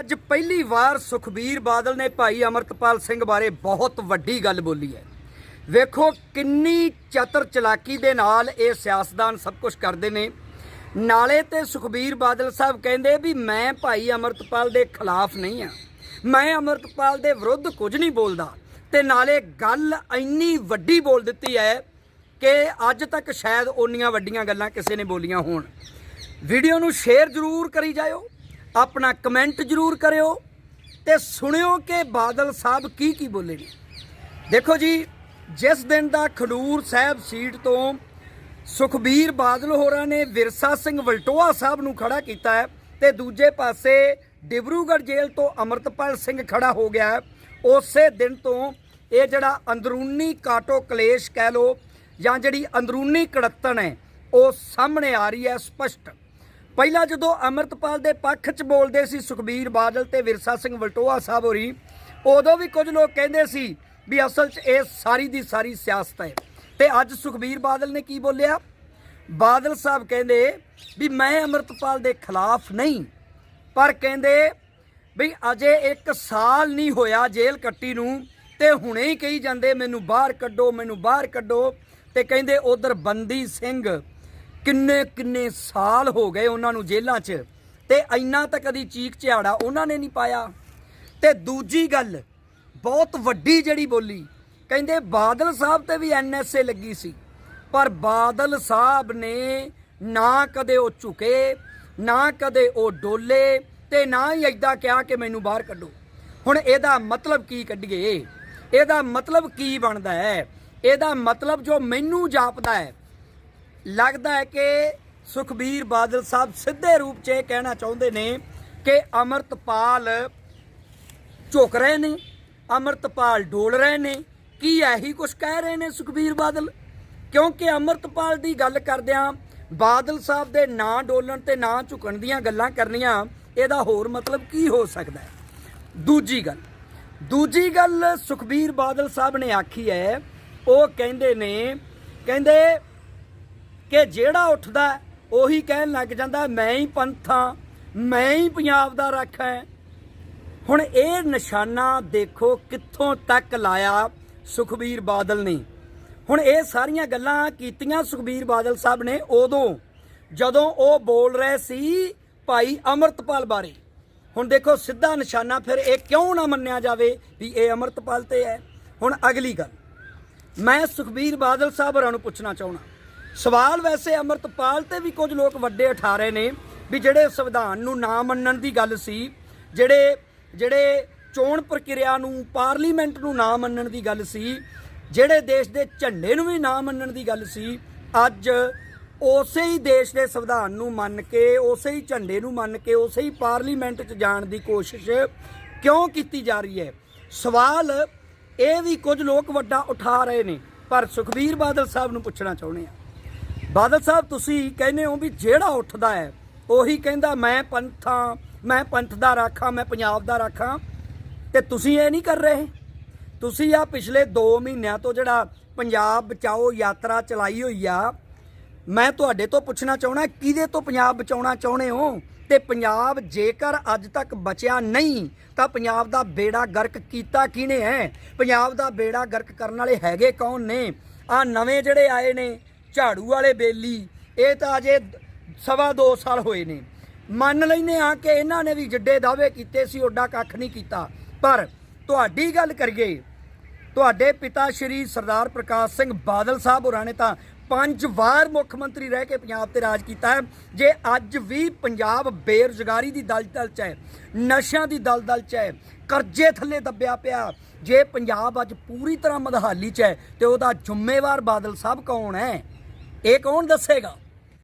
ਅੱਜ ਪਹਿਲੀ ਵਾਰ ਸੁਖਬੀਰ ਬਾਦਲ ਨੇ ਭਾਈ ਅਮਰਤਪਾਲ ਸਿੰਘ ਬਾਰੇ ਬਹੁਤ ਵੱਡੀ ਗੱਲ ਬੋਲੀ ਹੈ। ਵੇਖੋ ਕਿੰਨੀ ਚਤਰ ਚਲਾਕੀ ਦੇ ਨਾਲ ਇਹ ਸਿਆਸਤਦਾਨ ਸਭ ਕੁਝ ਕਰਦੇ ਨੇ। ਨਾਲੇ ਤੇ ਸੁਖਬੀਰ ਬਾਦਲ ਸਾਹਿਬ ਕਹਿੰਦੇ ਵੀ ਮੈਂ ਭਾਈ ਅਮਰਤਪਾਲ ਦੇ ਖਿਲਾਫ ਨਹੀਂ ਆ ਮੈਂ ਅਮਰਤਪਾਲ ਦੇ ਵਿਰੁੱਧ ਕੁਝ ਨਹੀਂ ਬੋਲਦਾ। ਤੇ ਨਾਲੇ ਗੱਲ ਇੰਨੀ ਵੱਡੀ ਬੋਲ ਦਿੱਤੀ ਹੈ ਕਿ ਅੱਜ ਤੱਕ ਸ਼ਾਇਦ ਓਨੀਆਂ ਵੱਡੀਆਂ ਗੱਲਾਂ ਕਿਸੇ ਨੇ ਬੋਲੀਆਂ ਹੋਣ। ਵੀਡੀਓ ਨੂੰ ਸ਼ੇਅਰ ਜ਼ਰੂਰ ਕਰੀ ਜਾਇਓ। ਆਪਣਾ ਕਮੈਂਟ ਜ਼ਰੂਰ ਕਰਿਓ ਤੇ ਸੁਣਿਓ ਕਿ ਬਾਦਲ ਸਾਹਿਬ ਕੀ ਕੀ ਬੋਲੇ ਨੇ। ਦੇਖੋ ਜੀ, ਜਿਸ ਦਿਨ ਦਾ ਖਡੂਰ ਸਾਹਿਬ ਸੀਟ ਤੋਂ ਸੁਖਬੀਰ ਬਾਦਲ ਹੋਰਾਂ ਨੇ ਵਿਰਸਾ ਸਿੰਘ ਵਲਟੋਆ ਸਾਹਿਬ ਨੂੰ ਖੜਾ ਕੀਤਾ ਹੈ ਤੇ ਦੂਜੇ ਪਾਸੇ ਡਿਬਰੂਗੜ੍ਹ ਜੇਲ੍ਹ ਤੋਂ ਅਮਰਤਪਾਲ ਸਿੰਘ ਖੜਾ ਹੋ ਗਿਆ ਉਸੇ ਦਿਨ ਤੋਂ ਇਹ ਜਿਹੜਾ ਅੰਦਰੂਨੀ ਕਾਟੋ ਕਲੇਸ਼ ਕਹਿ ਲੋ ਜਾਂ ਜਿਹੜੀ ਅੰਦਰੂਨੀ ਕੜੱਤਣ ਹੈ, ਉਹ ਸਾਹਮਣੇ ਆ ਰਹੀ ਹੈ ਸਪਸ਼ਟ। ਪਹਿਲਾਂ ਜਦੋਂ ਅਮਰਤਪਾਲ ਦੇ ਪੱਖ 'ਚ ਬੋਲਦੇ ਸੀ ਸੁਖਬੀਰ ਬਾਦਲ ਤੇ ਵਿਰਸਾ ਸਿੰਘ ਵਲਟੋਆ ਸਾਹਿਬ ਹੋਰੀ, ਉਦੋਂ ਵੀ ਕੁਝ ਲੋਕ ਕਹਿੰਦੇ ਸੀ ਵੀ ਅਸਲ 'ਚ ਇਹ ਸਾਰੀ ਦੀ ਸਾਰੀ ਸਿਆਸਤ ਹੈ। ਤੇ ਅੱਜ ਸੁਖਬੀਰ ਬਾਦਲ ਨੇ ਕੀ ਬੋਲਿਆ? ਬਾਦਲ ਸਾਹਿਬ ਕਹਿੰਦੇ ਵੀ ਮੈਂ ਅਮਰਤਪਾਲ ਦੇ ਖਿਲਾਫ ਨਹੀਂ, ਪਰ ਕਹਿੰਦੇ ਵੀ ਅਜੇ 1 ਸਾਲ ਨਹੀਂ ਹੋਇਆ ਜੇਲ੍ਹ ਕੱਟੀ ਨੂੰ ਤੇ ਹੁਣੇ ਹੀ ਕਹੀ ਜਾਂਦੇ, ਮੈਨੂੰ ਬਾਹਰ ਕੱਢੋ, ਮੈਨੂੰ ਬਾਹਰ ਕੱਢੋ। ਤੇ ਕਹਿੰਦੇ, ਉਧਰ ਬੰਦੀ ਸਿੰਘ ਕਿੰਨੇ ਕਿੰਨੇ ਸਾਲ ਹੋ ਗਏ ਉਹਨਾਂ ਨੂੰ ਜੇਲ੍ਹਾਂ 'ਚ ਤੇ ਇੰਨਾ ਤਾਂ ਕਦੀ ਚੀਕ ਝਾੜਾ ਉਹਨਾਂ ਨੇ ਨਹੀਂ ਪਾਇਆ। ਤੇ ਦੂਜੀ ਗੱਲ, ਬਹੁਤ ਵੱਡੀ ਜਿਹੜੀ ਬੋਲੀ, ਕਹਿੰਦੇ ਬਾਦਲ ਸਾਹਿਬ ਤੇ ਵੀ ਐਨਐਸਏ ਲੱਗੀ ਸੀ, ਪਰ ਬਾਦਲ ਸਾਹਿਬ ਨੇ ਨਾ ਕਦੇ ਉਹ ਝੁਕੇ, ਨਾ ਕਦੇ ਉਹ ਡੋਲੇ ਤੇ ਨਾ ਹੀ ਐਦਾਂ ਕਿਹਾ ਕਿ ਮੈਨੂੰ ਬਾਹਰ ਕੱਢੋ। ਹੁਣ ਇਹਦਾ ਮਤਲਬ ਕੀ ਕੱਢੀਏ? ਇਹਦਾ ਮਤਲਬ ਕੀ ਬਣਦਾ ਹੈ? ਇਹਦਾ ਮਤਲਬ ਜੋ ਮੈਨੂੰ ਜਾਪਦਾ ਹੈ ਲੱਗਦਾ ਹੈ ਕਿ ਸੁਖਬੀਰ ਬਾਦਲ ਸਾਹਿਬ ਸਿੱਧੇ ਰੂਪ 'ਚ ਇਹ ਕਹਿਣਾ ਚਾਹੁੰਦੇ ਨੇ ਕਿ ਅਮਰਤਪਾਲ ਝੁਕ ਰਹੇ ਨੇ, ਅਮਰਤਪਾਲ ਡੋਲ ਰਹੇ ਨੇ। ਕੀ ਇਹੀ ਕੁਝ ਕਹਿ ਰਹੇ ਨੇ ਸੁਖਬੀਰ ਬਾਦਲ? ਕਿਉਂਕਿ ਅਮਰਤਪਾਲ ਦੀ ਗੱਲ ਕਰਦਿਆਂ ਬਾਦਲ ਸਾਹਿਬ ਦੇ ਨਾਂ ਡੋਲਣ ਤੇ ਨਾਂ ਝੁਕਣ ਦੀਆਂ ਗੱਲਾਂ ਕਰਨੀਆਂ, ਇਹਦਾ ਹੋਰ ਮਤਲਬ ਕੀ ਹੋ ਸਕਦਾ ਹੈ? ਦੂਜੀ ਗੱਲ ਦੂਜੀ ਗੱਲ ਸੁਖਬੀਰ ਬਾਦਲ ਸਾਹਿਬ ਨੇ ਆਖੀ ਹੈ, ਉਹ ਕਹਿੰਦੇ ਨੇ, ਕਹਿੰਦੇ ਕਿ ਜਿਹੜਾ ਉੱਠਦਾ ਉਹੀ ਕਹਿਣ ਲੱਗ ਜਾਂਦਾ, ਮੈਂ ਹੀ ਪੰਥਾਂ ਮੈਂ ਹੀ ਪੰਜਾਬ ਦਾ ਰਾਖਾ ਹੈ। ਹੁਣ ਇਹ ਨਿਸ਼ਾਨਾ ਦੇਖੋ ਕਿੱਥੋਂ ਤੱਕ ਲਾਇਆ ਸੁਖਬੀਰ ਬਾਦਲ ਨੇ। ਹੁਣ ਇਹ ਸਾਰੀਆਂ ਗੱਲਾਂ ਕੀਤੀਆਂ ਸੁਖਬੀਰ ਬਾਦਲ ਸਾਹਿਬ ਨੇ ਉਦੋਂ, ਜਦੋਂ ਉਹ ਬੋਲ ਰਹੇ ਸੀ ਭਾਈ ਅਮਰਤਪਾਲ ਬਾਰੇ। ਹੁਣ ਦੇਖੋ ਸਿੱਧਾ ਨਿਸ਼ਾਨਾ ਫਿਰ ਇਹ ਕਿਉਂ ਨਾ ਮੰਨਿਆ ਜਾਵੇ ਵੀ ਇਹ ਅਮਰਤਪਾਲ ਤੇ ਹੈ। ਹੁਣ ਅਗਲੀ ਗੱਲ, ਮੈਂ ਸੁਖਬੀਰ ਬਾਦਲ ਸਾਹਿਬ ਹੋਰਾਂ ਨੂੰ ਪੁੱਛਣਾ ਚਾਹਣਾ ਸਵਾਲ ਵੈਸੇ ਅਮਰਤਪਾਲ ਤੇ ਵੀ ਕੁਝ ਲੋਕ ਵੱਡੇ ਉਠਾ ਰਹੇ ਨੇ ਵੀ ਜਿਹੜੇ ਸੰਵਿਧਾਨ ਨੂੰ ਨਾ ਮੰਨਣ ਦੀ ਗੱਲ ਸੀ, ਜਿਹੜੇ ਜਿਹੜੇ ਚੋਣ ਪ੍ਰਕਿਰਿਆ ਨੂੰ, ਪਾਰਲੀਮੈਂਟ ਨੂੰ ਨਾ ਮੰਨਣ ਦੀ ਗੱਲ ਸੀ, ਜਿਹੜੇ ਦੇਸ਼ ਦੇ ਝੰਡੇ ਨੂੰ ਵੀ ਨਾ ਮੰਨਣ ਦੀ ਗੱਲ ਸੀ, ਅੱਜ ਉਸੇ ਹੀ ਦੇਸ਼ ਦੇ ਸੰਵਿਧਾਨ ਨੂੰ ਮੰਨ ਕੇ, ਉਸੇ ਹੀ ਝੰਡੇ ਨੂੰ ਮੰਨ ਕੇ, ਉਸੇ ਹੀ ਪਾਰਲੀਮੈਂਟ 'ਚ ਜਾਣ ਦੀ ਕੋਸ਼ਿਸ਼ ਕਿਉਂ ਕੀਤੀ ਜਾ ਰਹੀ ਹੈ? ਸਵਾਲ ਇਹ ਵੀ ਕੁਝ ਲੋਕ ਵੱਡਾ ਉਠਾ ਰਹੇ ਨੇ, ਪਰ ਸੁਖਬੀਰ ਬਾਦਲ ਸਾਹਿਬ ਨੂੰ ਪੁੱਛਣਾ ਚਾਹੁੰਦੇ ਆ ਬਾਦਲ ਸਾਹਿਬ, ਤੁਸੀਂ ਕਹਿੰਦੇ ਹੋ ਵੀ ਜਿਹੜਾ ਉੱਠਦਾ ਹੈ, ਉਹੀ ਕਹਿੰਦਾ, ਮੈਂ ਪੰਥਾਂ, ਮੈਂ ਪੰਥ ਦਾ ਰਾਖਾਂ, ਮੈਂ ਪੰਜਾਬ ਦਾ ਰਾਖਾਂ। ਤੇ ਤੁਸੀਂ ਇਹ ਨਹੀਂ ਕਰ ਰਹੇ? ਤੁਸੀਂ ਆ ਪਿਛਲੇ 2 ਮਹੀਨਿਆਂ ਤੋਂ ਜਿਹੜਾ ਪੰਜਾਬ ਬਚਾਓ ਯਾਤਰਾ ਚਲਾਈ ਹੋਈ ਆ, ਮੈਂ ਤੁਹਾਡੇ ਤੋਂ ਪੁੱਛਣਾ ਚਾਹਣਾ ਕਿਹਦੇ ਤੋਂ ਪੰਜਾਬ ਬਚਾਉਣਾ ਚਾਹੁੰਦੇ ਹੋ? ਤੇ ਪੰਜਾਬ ਜੇਕਰ ਅੱਜ ਤੱਕ ਬਚਿਆ ਨਹੀਂ, ਤਾਂ ਪੰਜਾਬ ਦਾ ਬੇੜਾ ਗਰਕ ਕੀਤਾ ਕਿਹਨੇ ਹੈ? ਪੰਜਾਬ ਦਾ ਬੇੜਾ ਗਰਕ ਕਰਨ ਵਾਲੇ ਹੈਗੇ ਕੌਣ ਨੇ? ਆ ਨਵੇਂ ਜਿਹੜੇ ਆਏ ਨੇ ਝਾੜੂ ਵਾਲੇ ਬੇਲੀ, ਇਹ ਤਾਂ ਅਜੇ ਸਵਾ 2 ਸਾਲ ਹੋਏ ਨੇ। ਮੰਨ ਲੈਨੇ ਆ ਕਿ ਇਹਨਾਂ ਨੇ ਵੀ ਜਿੱਡੇ ਦਾਅਵੇ ਕੀਤੇ ਸੀ, ਓਡਾ ਕੱਖ ਨਹੀਂ ਕੀਤਾ। ਪਰ ਤੁਹਾਡੀ ਗੱਲ ਕਰੀਏ, ਤੁਹਾਡੇ ਪਿਤਾ ਸ਼੍ਰੀ ਸਰਦਾਰ ਪ੍ਰਕਾਸ਼ ਸਿੰਘ ਬਾਦਲ ਸਾਹਿਬ ਹੋਰਾਂ ਨੇ ਤਾਂ ਪੰਜ ਵਾਰ ਮੁੱਖ ਮੰਤਰੀ ਰਹਿ ਕੇ ਪੰਜਾਬ ਤੇ ਰਾਜ ਕੀਤਾ ਹੈ। ਜੇ ਅੱਜ ਵੀ ਪੰਜਾਬ ਬੇਰੁਜ਼ਗਾਰੀ ਦੀ ਦਲਦਲ 'ਚ ਹੈ, ਨਸ਼ਿਆਂ ਦੀ ਦਲਦਲ 'ਚ ਹੈ, ਕਰਜ਼ੇ ਥੱਲੇ ਦੱਬਿਆ ਪਿਆ, ਜੇ ਪੰਜਾਬ ਅੱਜ ਪੂਰੀ ਤਰ੍ਹਾਂ ਮਦਹਾਲੀ 'ਚ ਹੈ, ਤੇ ਉਹਦਾ ਜ਼ਿੰਮੇਵਾਰ ਬਾਦਲ ਸਾਹਿਬ ਕੌਣ ਹੈ? ਇਹ ਕੌਣ ਦੱਸੇਗਾ?